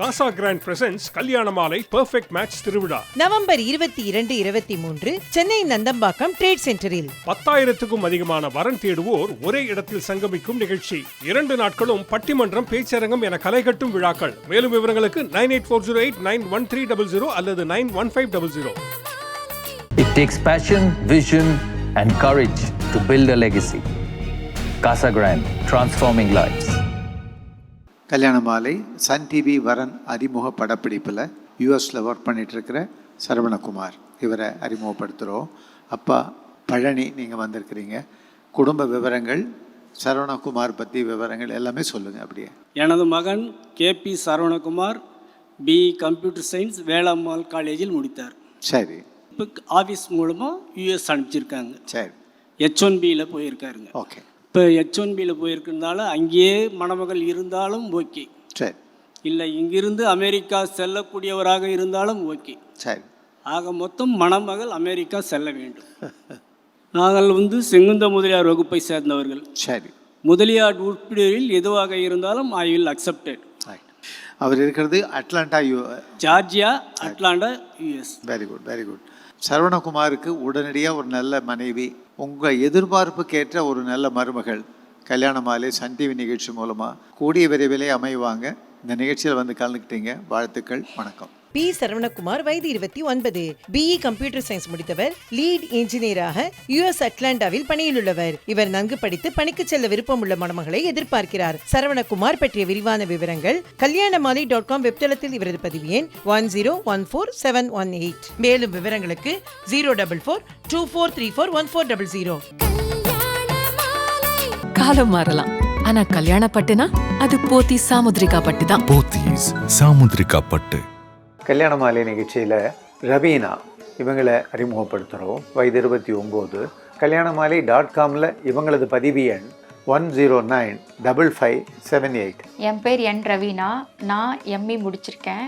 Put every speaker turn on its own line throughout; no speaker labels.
காசா grand presence கல்யாண மாலை perfect match திருவிழா.
நவம்பர் இருபத்தி இரண்டு இருபத்தி மூன்று சென்னை நந்தம்பாக்கம் ட்ரேட் சென்டரில்
பத்தாயிரத்துக்கும் அதிகமான வரன் தேடுவோர் ஒரே இடத்தில் சங்கமிக்கும் நிகழ்ச்சி. இரண்டு நாட்களும் பட்டிமன்றம் பேச்சரங்கம் என கலைகட்டும் விழாக்கள். மேலும் விவரங்களுக்கு nine eight four zero eight nine one three double zero அல்லது nine one five double zero.
It takes passion, vision, and courage to build a legacy. Casa Grande, transforming lives.
கல்யாண மாலை சன் டிவி வரன் அறிமுக படப்பிடிப்பில் யூஎஸில் work பண்ணிட்டு இருக்கிற சரவணகுமார். இவரை அறிமுகப்படுத்துகிறோம் அப்பா பழனி நீங்கள் வந்திருக்கிறீங்க. குடும்ப விவரங்கள் சரவணகுமார் பற்றி விவரங்கள் எல்லாமே சொல்லுங்கள் அப்படியே.
எனது மகன் KP Saravanakumar BE computer science Velammal காலேஜில் முடித்தார்.
சரி.
இப்போ ஆஃபீஸ் மூலமாக யூஎஸ் அனுப்பிச்சிருக்காங்க.
சரி.
ஹெச் ஒன் பியில் போயிருக்காருங்க.
ஓகே.
இப்போ ஹெச் ஒன் பியில் போயிருக்கிறதுனால அங்கேயே மணமகள் இருந்தாலும் ஓகே.
சரி.
இல்லை இங்கிருந்து அமெரிக்கா செல்லக்கூடியவராக இருந்தாலும் ஓகே.
சரி.
ஆக மொத்தம் மணமகள் அமெரிக்கா செல்ல வேண்டும். நாங்கள் வந்து செங்குந்த முதலியார் வகுப்பை சேர்ந்தவர்கள்.
சரி.
முதலியார் உறுப்பினரில் எதுவாக இருந்தாலும் ஐ வில் அக்செப்டட்
ரைட் அவர் இருக்கிறது Atlanta U
Georgia Atlanta US
very good very good சரவணகுமாருக்கு உடனடியாக ஒரு நல்ல மனைவி. உங்கள் எதிர்பார்ப்புக்கேற்ற ஒரு நல்ல மருமகள் கல்யாணமாலே சன் டிவி நிகழ்ச்சி மூலமாக கூடிய விரைவிலே அமைவாங்க. இந்த நிகழ்ச்சியில் வந்து கலந்துக்கிட்டீங்க. வாழ்த்துக்கள். வணக்கம்.
பி. சரவணகுமார் வயது இருபத்தி ஒன்பது. பிஇ கம்ப்யூட்டர் சயின்ஸ் முடித்தவர் லீட் இன்ஜினியராக யுஎஸ் அட்லாண்டாவில் பணியிலுள்ளவர். இவர் நன்கு படித்து பணிக்கு செல்ல விருப்பமுள்ள மணமகளை எதிர்பார்க்கிறார். சரவணகுமார் பற்றிய விரிவான விவரங்கள் கல்யாணமாலை டாட் காம் வெப்தளத்தில் இவரது பதிவு எண் one zero one four seven one eight. மேலும் விவரங்களுக்கு zero double four two four three four one four double zero.
காலம் மாறலாம். ஆனா கல்யாண பட்டுனா அது போத்தி சாமுத்ரிகா பட்டு தான்.
போத்தீஸ் சாமுத்ரிகா பட்டு.
கல்யாண மாலை நிகழ்ச்சியில் ரவீனா இவங்களை அறிமுகப்படுத்துகிறோம் வயது இருபத்தி ஒம்பது. கல்யாண மாலை டாட் காமில் இவங்களது பதிவு எண் one zero nine double five seven eight
என் பேர் என் ரவீனா. நான் எம்இ முடிச்சிருக்கேன்.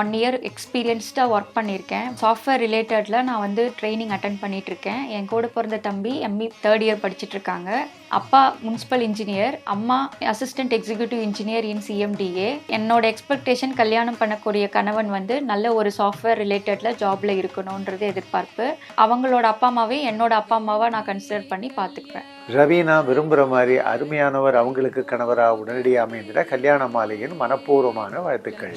ஒன் இயர் எக்ஸ்பீரியன்ஸ்டாக ஒர்க் பண்ணியிருக்கேன். சாஃப்ட்வேர் ரிலேட்டடில் நான் வந்து ட்ரைனிங் அட்டன் பண்ணிகிட்ருக்கேன் என் கூட பிறந்த தம்பி எம்இ தேர்ட் இயர் படிச்சுட்ருக்காங்க அப்பா முனிசிபல் இன்ஜினியர் அம்மா assistant executive engineer in CMDA என்னோட எக்ஸ்பெக்டேஷன் கல்யாணம் பண்ணக்கூடிய கணவன் வந்து நல்ல ஒரு சாஃப்ட்வேர் ரிலேட்டடில் ஜாபில் இருக்கணுன்றது எதிர்பார்ப்பு. அவங்களோட அப்பா அம்மாவே என்னோட அப்பா அம்மாவை நான் கன்சிடர் பண்ணி பார்த்துக்குவேன்
ரவீனா விரும்புகிற மாதிரி அருமையானவர் அவங்களுக்கு கணவராக உடனடியாக அமைந்திட கல்யாண மாலையின் மனப்பூர்வமான வாழ்த்துக்கள்.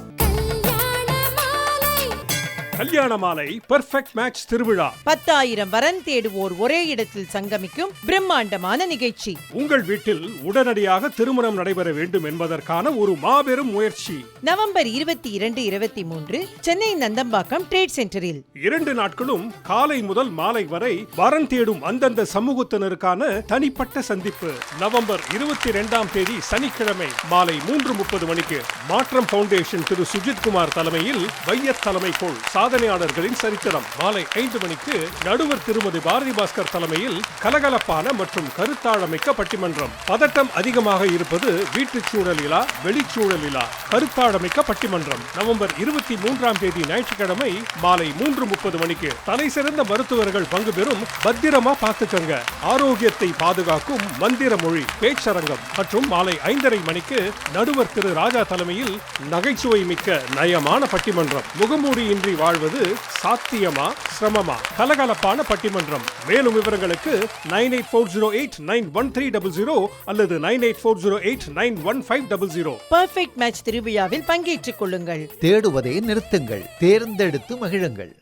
கல்யாண மாலை பெர்ஃபெக்ட் மேட்ச் திருவிழா.
பத்தாயிரம் வரன் தேடுவோர் ஒரே இடத்தில் சங்கமிக்கும் பிரம்மாண்டமான நிகழ்ச்சி.
உங்கள் வீட்டில் உடனடியாக திருமணம் நடைபெற வேண்டும் என்பதற்கான ஒரு மாபெரும் முயற்சி.
நவம்பர் இருபத்தி இரண்டு இருபத்தி மூன்று சென்னை நந்தம்பாக்கம் ட்ரேட் சென்டரில்
இரண்டு நாட்களும் காலை முதல் மாலை வரை வரன் தேடும் அந்தந்த சமூகத்தினருக்கான தனிப்பட்ட சந்திப்பு. நவம்பர் இருபத்தி இரண்டாம் தேதி சனிக்கிழமை மாலை மூன்று முப்பது மணிக்கு மாற்றம் பவுண்டேஷன் திரு. சுஜித் குமார் தலைமையில் வையத் தலைமைக்குள் சாதனையாளர்களின் சரித்திரம். மாலை ஐந்து மணிக்கு நடுவர் திருமதி பாரதி பாஸ்கர் தலைமையில் கலகலப்பான மற்றும் கருத்தாழமிக்க பட்டிமன்றம். பதட்டம் அதிகமாக இருப்பது வீட்டுச் சூழலிலா வெளிச்சூழலிலா கருத்தாழமிக்க பட்டிமன்றம். நவம்பர் இருபத்தி மூன்றாம் தேதி ஞாயிற்றுக்கிழமை மாலை மூன்று முப்பது மணிக்கு தலை சிறந்த மருத்துவர்கள் பங்கு பெறும் பத்திரமா பார்த்துக்கங்க. ஆரோக்கியத்தை பாதுகாக்கும் மந்திர மொழி பேச்சரங்கம். மற்றும் மாலை ஐந்தரை மணிக்கு நடுவர் திரு ராஜா தலைமையில் நகைச்சுவை மிக்க நயமான பட்டிமன்றம். முகமூடியின்றி வாழ்வு வாழ்வது சாத்தியமா சிரமமா? கலகலப்பான பட்டிமன்றம். மேலும் விவரங்களுக்கு nine eight four zero eight nine one three double zero அல்லது nine eight four zero eight nine one five double zero
perfect match திருவிழாவில் பங்கேற்றுக் கொள்ளுங்கள்.
தேடுவதை நிறுத்துங்கள். தேர்ந்தெடுத்து மகிழுங்கள்.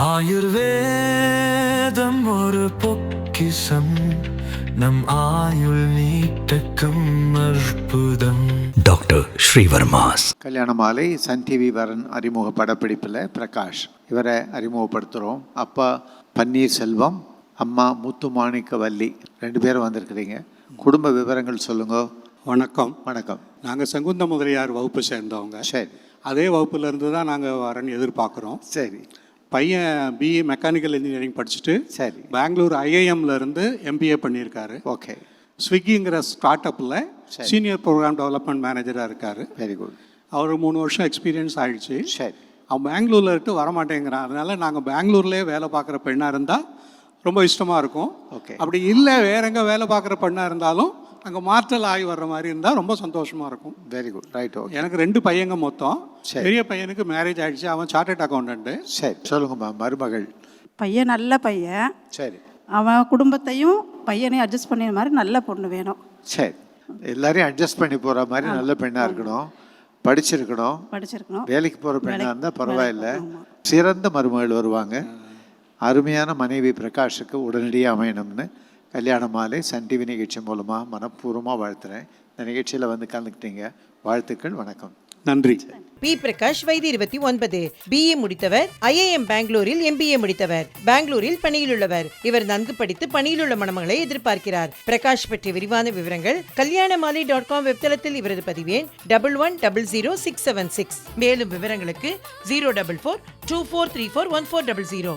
ஆயுர்வேதம் ஒரு பொக்கிஷம். நம் ஆயுள் நீட்டக்கும் அற்புதம் டாக்டர் ஸ்ரீவர்மாஸ்.
கல்யாண மாலை சன் டிவி வரன் அறிமுக படப்பிடிப்பில் பிரகாஷ். இவரை அறிமுகப்படுத்துகிறோம் அப்பா பன்னீர் செல்வம் அம்மா முத்துமாணிக்க வள்ளி ரெண்டு பேரும் வந்திருக்கிறீங்க. குடும்ப விவரங்கள் சொல்லுங்க.
வணக்கம்.
வணக்கம்.
நாங்கள் செங்குந்த முதலியார் வகுப்பு சேர்ந்தவங்க.
சரி.
அதே வகுப்புலேருந்து தான் நாங்கள் வரேன்னு எதிர்பார்க்குறோம்.
சரி.
பையன் பிஇ மெக்கானிக்கல் இன்ஜினியரிங் படிச்சுட்டு
சரி.
பெங்களூர் ஐஐஎம்ல இருந்து எம்பிஏ பண்ணியிருக்காரு.
ஓகே.
ஸ்விக்கிங்கிற ஸ்டார்ட் அப்பில் சீனியர் ப்ரோக்ராம் டெவலப்மெண்ட் மேனேஜராக இருக்கார்.
வெரி குட்
அவர் மூணு வருஷம் எக்ஸ்பீரியன்ஸ் ஆயிடுச்சு.
சரி.
அவன் பெங்களூரில் இருந்து வரமாட்டேங்கிறான். அதனால நாங்கள் பெங்களூர்லேயே வேலை பார்க்குற பெண்ணாக இருந்தால் ரொம்ப இஷ்டமாக இருக்கும்.
Okay.
அப்படி இல்லை வேற எங்கே வேலை பார்க்குற பெண்ணாக இருந்தாலும் அங்கே மாற்றல் ஆகி வர்ற மாதிரி இருந்தால் ரொம்ப சந்தோஷமாக இருக்கும்.
வெரி குட் ரைட் ஓகே
எனக்கு ரெண்டு பையங்க மொத்தம்.
சரி.
பெரிய பையனுக்கு மேரேஜ் ஆயிடுச்சு அவன் சார்ட்டர்ட் அக்கௌண்டன்ட்டு
சரி சொல்லுங்கம்மா மருமகள்.
பையன் நல்ல பையன்.
சரி.
அவன் குடும்பத்தையும் பையனையும் அட்ஜஸ்ட் பண்ணிற மாதிரி நல்ல பொண்ணு வேணும்.
சரி. எல்லாரையும் அட்ஜஸ்ட் பண்ணி போகிற மாதிரி நல்ல பெண்ணாக இருக்கணும். படிச்சிருக்கணும்.
படிச்சிருக்கணும்.
வேலைக்கு போகிற பெண்ணாக இருந்தால் பரவாயில்ல. சிறந்த மருமகள் வருவாங்க. அருமையான மனைவி பிரகாஷுக்கு உடனடியாக அமையணும்னு கல்யாண மாலை சன் டிவி நிகழ்ச்சி மூலமாக மனப்பூர்வமாக வாழ்த்துறேன். இந்த நிகழ்ச்சியில் வந்து கலந்துக்கிட்டீங்க. வாழ்த்துக்கள் வணக்கம்.
நன்றி.
பி பிரகாஷ் வயது இருபத்தி ஒன்பது. பிஇ முடித்தவர் ஐஐஎம் பெங்களூரில் எம்பிஏ முடித்தவர் பெங்களூரில் பணியில் உள்ளவர். இவர் நன்கு படித்து பணியில் உள்ள மணமகளை எதிர்பார்க்கிறார். பிரகாஷ் பற்றிய விரிவான விவரங்கள் கல்யாணமாலை டாட் காம் வெப்தளத்தில் இவரது பதிவேன் double one double zero six seven six. மேலும் விவரங்களுக்கு zero double four two four three four one four double zero.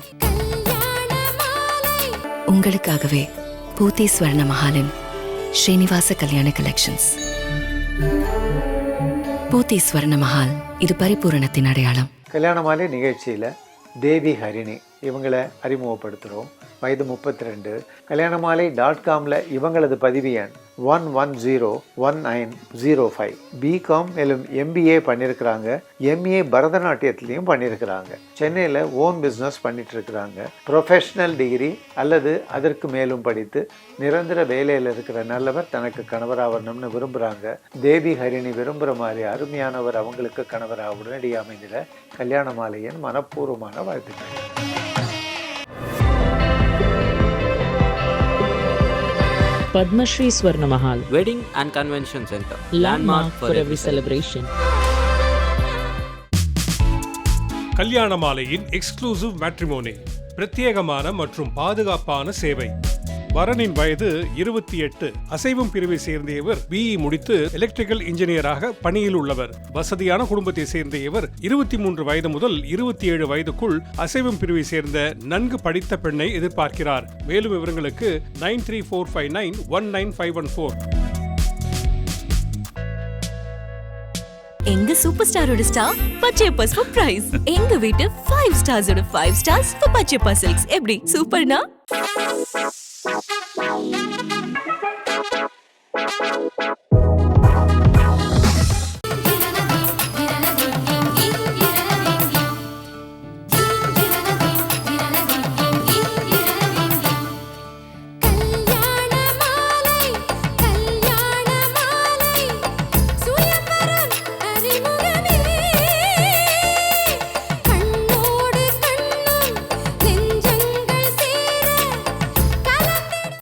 உங்களுக்காகவே பூத்தி ஸ்வர்ண மஹாலின் ஸ்ரீனிவாச கல்யாண கலெக்ஷன்ஸ் பூத்தி ஸ்வர்ண மஹால் இது பரிபூரணத்தின் அடையாளம்.
கல்யாண மாலை நிகழ்ச்சியில் தேவி ஹரிணி இவங்களை அறிமுகப்படுத்துகிறோம் வயது முப்பத்தி ரெண்டு கல்யாணமாலை டாட் காமில் இவங்களது பதிவு எண் one one zero one nine zero five BCom மேலும் எம்பிஏ பண்ணியிருக்கிறாங்க எம்ஏ பரதநாட்டியத்துலேயும் பண்ணியிருக்கிறாங்க சென்னையில் ஓன் பிஸ்னஸ் பண்ணிட்டு இருக்கிறாங்க ப்ரொஃபஷ்னல் டிகிரி அல்லது அதற்கு மேலும் படித்து நிரந்தர வேலையில் இருக்கிற நல்லவர் தனக்கு கணவராகணும்னு விரும்புகிறாங்க தேவி ஹரிணி விரும்புகிற மாதிரி அருமையானவர் அவங்களுக்கு கணவராக உடனடியாக அமைந்திட கல்யாண மாலையின் மனப்பூர்வமான வாழ்த்துக்கள்.
Padmashri Swarna Mahal,
wedding and convention centre
landmark for every celebration.
கல்யாண மாலையின் எக்ஸ்க்ளூசிவ் மேட்ரிமோனி பிரத்யேகமான மற்றும் பாதுகாப்பான சேவை. வரனின் வயது இருபத்தி எட்டு. அசைவம் பிரிவை சேர்ந்த இவர் பிஇ e. முடித்து எலக்ட்ரிக்கல் இன்ஜினியராக பணியில் உள்ளவர். வசதியான குடும்பத்தை சேர்ந்த இவர் இருபத்தி மூன்று வயது முதல் இருபத்தி ஏழு வயதுக்குள் அசைவம் பிரிவை சேர்ந்த நன்கு படித்த பெண்ணை எதிர்பார்க்கிறார். மேலும் விவரங்களுக்கு nine three four five nine one nine five one four.
எங்க சூப்பர் ஸ்டாரோட ஸ்டார்? பச்சையப்பா பிரைஸ் எங்க வீட்டு ஃபைவ் ஸ்டார்ஸோட ஃபைவ் ஸ்டார்ஸ் பச்சை சில்க்ஸ் எப்படி? சூப்பர்னா? Música